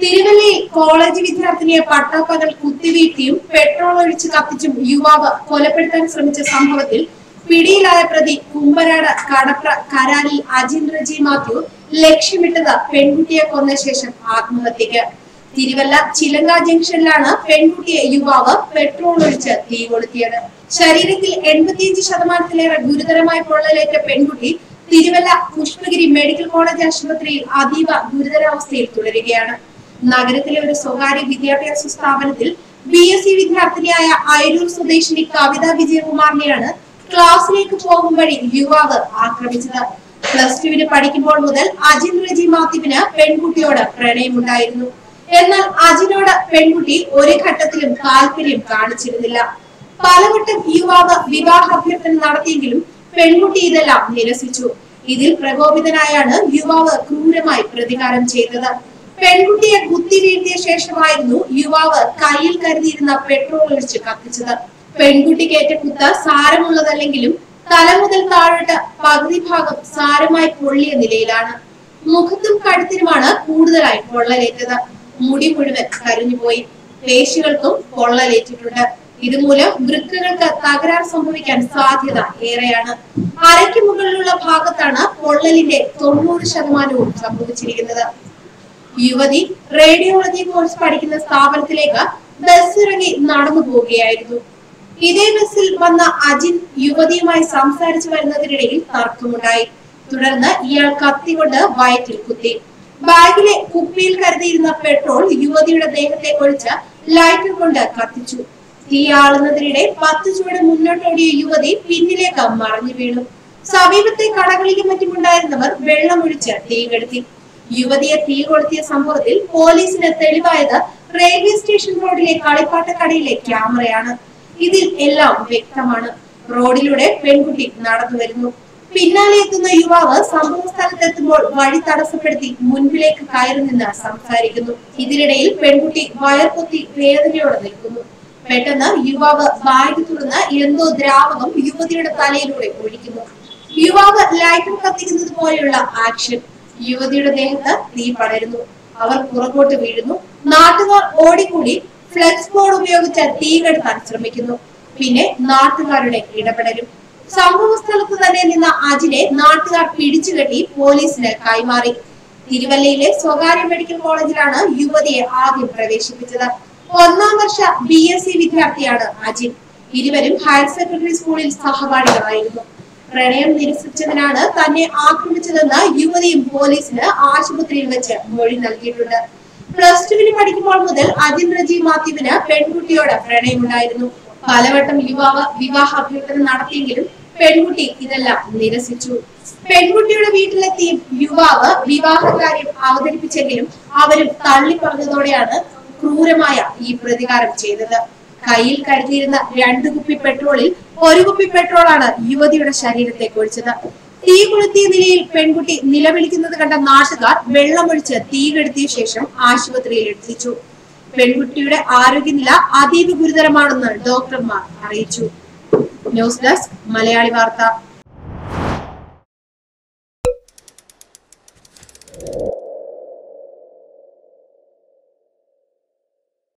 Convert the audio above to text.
തിരുവല്ലയിൽ കോളേജ് വിദ്യാർത്ഥിനിയെ പട്ടാപ്പകൽ കുത്തിവീഴ്ത്തിയും പെട്രോൾ ഒഴിച്ച് കത്തിച്ചും യുവാവ് കൊലപ്പെടുത്താൻ ശ്രമിച്ച സംഭവത്തിൽ പിടിയിലായ പ്രതി കുമ്പനാട് കടപ്ര കരാലിൽ അജിൻ റജി മാത്യു ലക്ഷ്യമിട്ടത് പെൺകുട്ടിയെ കൊന്ന ശേഷം ആത്മഹത്യക്ക്. തിരുവല്ല ചിലങ്ക ജംഗ്ഷനിലാണ് പെൺകുട്ടിയെ യുവാവ് പെട്രോൾ ഒഴിച്ച് തീ കൊളുത്തിയത് ശരീരത്തിൽ എൺപത്തിയഞ്ച് ശതമാനത്തിലേറെ ഗുരുതരമായി പൊള്ളലേറ്റ പെൺകുട്ടി തിരുവല്ല പുഷ്പഗിരി മെഡിക്കൽ കോളേജ് ആശുപത്രിയിൽ അതീവ ഗുരുതരാവസ്ഥയിൽ തുടരുകയാണ്. നഗരത്തിലെ ഒരു സ്വകാര്യ വിദ്യാഭ്യാസ സ്ഥാപനത്തിൽ ബി എസ് സി വിദ്യാർത്ഥിനിയായ അയരൂർ സ്വദേശിനി കവിത വിജയകുമാറിനെയാണ് ക്ലാസ്സിലേക്ക് പോകും വഴി യുവാവ് ആക്രമിച്ചത്. പ്ലസ് ടുവിന് പഠിക്കുമ്പോൾ മുതൽ അജിൻ റജി മാത്യുവിന് പെൺകുട്ടിയോട് പ്രണയമുണ്ടായിരുന്നു. എന്നാൽ അജിനോട് പെൺകുട്ടി ഒരു ഘട്ടത്തിലും താല്പര്യം കാണിച്ചിരുന്നില്ല. പലവട്ടം യുവാവ് വിവാഹ അഭ്യർത്ഥന നടത്തിയെങ്കിലും പെൺകുട്ടി ഇതെല്ലാം നിരസിച്ചു. ഇതിൽ പ്രകോപിതനായാണ് യുവാവ് ക്രൂരമായി പ്രതികാരം ചെയ്തത്. പെൺകുട്ടിയെ കുത്തി വീഴ്ത്തിയ ശേഷമായിരുന്നു യുവാവ് കയ്യിൽ കരുതിയിരുന്ന പെട്രോൾ ഒഴിച്ച് കത്തിച്ചത്. പെൺകുട്ടിക്കേറ്റ കുത്ത് സാരമുള്ളതല്ലെങ്കിലും തല മുതൽ താഴോട്ട് പകുതി ഭാഗം സാരമായി പൊള്ളിയ നിലയിലാണ്. മുഖത്തും കഴുത്തിനുമാണ് കൂടുതലായി പൊള്ളലേറ്റത്. മുടി മുഴുവൻ കരിഞ്ഞുപോയി. പേശികൾക്കും പൊള്ളലേറ്റിട്ടുണ്ട്. ഇതുമൂലം വൃക്കകൾക്ക് തകരാർ സംഭവിക്കാൻ സാധ്യത ഏറെയാണ്. അരയ്ക്ക് മുകളിലുള്ള ഭാഗത്താണ് പൊള്ളലിന്റെ തൊണ്ണൂറ് ശതമാനവും സംഭവിച്ചിരിക്കുന്നത്. യുവതി റേഡിയോളജി കോഴ്സ് പഠിക്കുന്ന സ്ഥാപനത്തിലേക്ക് ബസ് ഇറങ്ങി നടന്നു പോവുകയായിരുന്നു. ഇതേ ബസ്സിൽ വന്ന അജിൻ യുവതിയുമായി സംസാരിച്ചു വരുന്നതിനിടയിൽ തർക്കമുണ്ടായി. തുടർന്ന് ഇയാൾ കത്തികൊണ്ട് വയറ്റിൽ കുത്തി. ബാഗിലെ കുപ്പിയിൽ കരുതിയിരുന്ന പെട്രോൾ യുവതിയുടെ ദേഹത്തെ ഒഴിച്ച് ലൈറ്റർ കൊണ്ട് കത്തിച്ചു. തീ ആളുന്നതിനിടെ പത്ത് ചുവട് മുന്നോട്ടോടിയ യുവതി പിന്നിലേക്ക് മറിഞ്ഞു വീണു. സമീപത്തെ കടകളിലും മറ്റുമുണ്ടായിരുന്നവർ വെള്ളമൊഴിച്ച് തീ കെടുത്തി. യുവതിയെ തീ കൊളുത്തിയ സംഭവത്തിൽ പോലീസിന് തെളിവായത് റെയിൽവേ സ്റ്റേഷൻ റോഡിലെ കളിപ്പാട്ടക്കടയിലെ ക്യാമറയാണ്. ഇതിൽ എല്ലാം വ്യക്തമാണ്. റോഡിലൂടെ പെൺകുട്ടി നടന്നു വരുന്നു. പിന്നാലെ എത്തുന്ന യുവാവ് സംഭവ സ്ഥലത്തെത്തുമ്പോൾ വഴി തടസ്സപ്പെടുത്തി മുൻപിലേക്ക് കയറി നിന്ന് സംസാരിക്കുന്നു. ഇതിനിടയിൽ പെൺകുട്ടി വയർപൊത്തി വേദനയോടെ നിൽക്കുന്നു. പെട്ടെന്ന് യുവാവ് ബാഗ് തുറന്ന് എന്തോ ദ്രാവകം യുവതിയുടെ തലയിലൂടെ ഒഴിക്കുന്നു. യുവാവ് ലൈറ്റർ കത്തിക്കുന്നത് പോലെയുള്ള ആക്ഷൻ. യുവതിയുടെ ദേഹത്ത് തീ പടരുന്നു. അവർ പുറകോട്ട് വീഴുന്നു. നാട്ടുകാർ ഓടിക്കൂടി ഫ്ലെക്സ് ബോർഡ് ഉപയോഗിച്ച് തീ കെടുത്താൻ ശ്രമിക്കുന്നു. പിന്നെ നാട്ടുകാരുടെ ഇടപെടലും. സംഭവ സ്ഥലത്ത് തന്നെ നിന്ന അജിനെ നാട്ടുകാർ പിടിച്ചുകെട്ടി പോലീസിന് കൈമാറി. തിരുവല്ലയിലെ സ്വകാര്യ മെഡിക്കൽ കോളേജിലാണ് യുവതിയെ ആദ്യം പ്രവേശിപ്പിച്ചത്. ഒന്നാം വർഷ ബി എസ് സി വിദ്യാർത്ഥിയാണ് അജിൻ. ഇരുവരും ഹയർ സെക്കൻഡറി സ്കൂളിൽ സഹപാഠികളായിരുന്നു. പ്രണയം നിരസിച്ചതിനാണ് തന്നെ ആക്രമിച്ചതെന്ന് യുവതിയും പോലീസിന് ആശുപത്രിയിൽ വെച്ച് മൊഴി നൽകിയിട്ടുണ്ട്. പ്ലസ് ടുവിന് പഠിക്കുമ്പോൾ മുതൽ റജി മാത്യുവിന് പെൺകുട്ടിയോട് പ്രണയമുണ്ടായിരുന്നു. പലവട്ടം യുവാവ് വിവാഹ അഭ്യർത്ഥന നടത്തിയെങ്കിലും പെൺകുട്ടി ഇതെല്ലാം നിരസിച്ചു. പെൺകുട്ടിയുടെ വീട്ടിലെത്തി യുവാവ് വിവാഹകാര്യം അവതരിപ്പിച്ചെങ്കിലും അവരും തള്ളി പറഞ്ഞതോടെയാണ് ക്രൂരമായ ഈ പ്രതികാരം ചെയ്തത്. കയ്യിൽ കരുതിയിരുന്ന രണ്ട് കുപ്പി പെട്രോളിൽ ഒരു കുപ്പി പെട്രോളാണ് യുവതിയുടെ ശരീരത്തെ ഒഴിച്ചത്. തീ കൊളുത്തിയ നിലയിൽ പെൺകുട്ടി നിലവിളിക്കുന്നത് കണ്ട നാട്ടുകാർ വെള്ളമൊഴിച്ച് തീ കെടുത്തിയ ശേഷം ആശുപത്രിയിൽ എത്തിച്ചു. പെൺകുട്ടിയുടെ ആരോഗ്യനില അതീവ ഗുരുതരമാണെന്ന് ഡോക്ടർമാർ അറിയിച്ചു. ന്യൂസ് ഡെസ്ക് മലയാളി വാർത്ത.